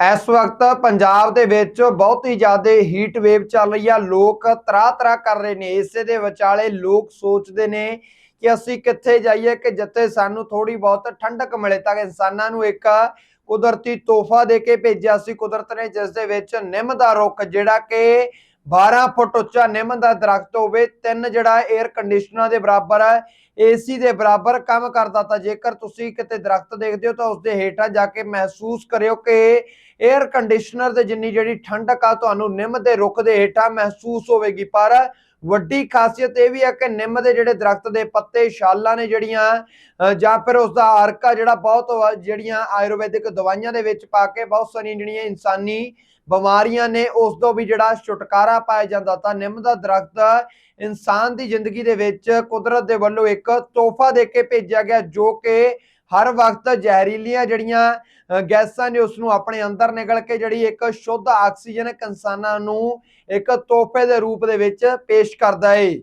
ਇਸ ਵਕਤ ਪੰਜਾਬ ਦੇ ਵਿੱਚ ਬਹੁਤ ਹੀ ਜ਼ਿਆਦਾ ਹੀਟ ਵੇਵ ਚੱਲ ਰਹੀ ਆ। ਲੋਕ ਤਰਾ ਤਰਾ ਕਰ ਰਹੇ ਨੇ। ਇਸੇ ਦੇ ਵਿਚਾਲੇ ਲੋਕ ਸੋਚਦੇ ਨੇ ਕਿ ਅਸੀਂ ਕਿੱਥੇ ਜਾਈਏ ਕਿ ਜਿੱਥੇ ਸਾਨੂੰ ਥੋੜੀ ਬਹੁਤ ਠੰਡਕ ਮਿਲੇ ਤਾਂ ਇਨਸਾਨਾਂ ਨੂੰ ਇੱਕ ਕੁਦਰਤੀ ਤੋਹਫਾ ਦੇ ਕੇ ਭੇਜਿਆ ਸੀ। ਕੁਦਰਤ ਨੇ ਜਿਸ ਦੇ ਵਿੱਚ ਨਿੰਮ ਦਾ ਰੁੱਖ ਜਿਹੜਾ ਕਿ 12 ਫੁੱਟ ਉੱਚਾ ਨਿੰਮ ਦਾ ਦਰਖਤ ਹੋਵੇ, ਤਿੰਨ ਜਿਹੜਾ 에ਅਰ ਕੰਡੀਸ਼ਨਰਾਂ ਦੇ ਬਰਾਬਰ ਹੈ ਏਸੀ ਦੇ ਬਰਾਬਰ ਕੰਮ ਕਰਦਾ ਤਾਂ ਜੇਕਰ ਤੁਸੀਂ ਕਿਤੇ ਦਰਖਤ ਦੇਖਦੇ ਹੋ ਤਾਂ ਉਸ ਦੇ ਹੇਠਾਂ ਜਾ ਕੇ ਮਹਿਸੂਸ ਕਰਿਓ ਕਿ 에ਅਰ ਕੰਡੀਸ਼ਨਰ ਦੇ ਜਿੰਨੀ ਜਿਹੜੀ ਠੰਡਕ ਆ ਤੁਹਾਨੂੰ ਨਿੰਮ ਦੇ ਰੁੱਖ ਦੇ ਹੇਠਾਂ ਮਹਿਸੂਸ ਹੋਵੇਗੀ, ਪਰ ਵੱਡੀ ਖਾਸੀਅਤ ਇਹ ਵੀ ਹੈ ਕਿ ਨਿੰਮ ਦੇ ਜਿਹੜੇ ਦਰਖਤ ਦੇ ਪੱਤੇ, ਛਾਲਾਂ ਨੇ ਜਿਹੜੀਆਂ ਜਾਂ ਫਿਰ ਉਸ ਦਾ ਅਰਕਾ ਜਿਹੜਾ ਬਹੁਤ ਜਿਹੜੀਆਂ ਆਯੁਰਵੈਦਿਕ ਦਵਾਈਆਂ ਦੇ ਵਿੱਚ ਪਾ ਕੇ ਬਹੁਤ ਸਾਰੀਆਂ ਜਿਹੜੀਆਂ ਇਨਸਾਨੀ ਬਿਮਾਰੀਆਂ ਨੇ, ਉਸ ਤੋਂ ਵੀ ਜਿਹੜਾ ਛੁਟਕਾਰਾ ਪਾਇਆ ਜਾਂਦਾ ਤਾਂ ਨਿੰਮ ਦਾ ਦਰਖਤ ਇਨਸਾਨ ਦੀ ਜ਼ਿੰਦਗੀ ਦੇ ਵਿੱਚ ਕੁਦਰਤ ਦੇ ਵੱਲੋਂ ਇੱਕ ਤੋਹਫਾ ਦੇ ਕੇ ਭੇਜਿਆ ਗਿਆ, ਜੋ ਕਿ ਹਰ ਵਕਤ ਜ਼ਹਿਰੀਲੀਆਂ ਜਿਹੜੀਆਂ ਗੈਸਾਂ ਨੇ ਉਸ ਨੂੰ ਆਪਣੇ ਅੰਦਰ ਨਿਕਲ ਕੇ ਜਿਹੜੀ ਇੱਕ ਸ਼ੁੱਧ ਆਕਸੀਜਨ ਇੱਕ ਇਨਸਾਨਾਂ ਨੂੰ ਇੱਕ ਤੋਹਫੇ ਦੇ ਰੂਪ ਦੇ ਵਿੱਚ ਪੇਸ਼ ਕਰਦਾ ਏ।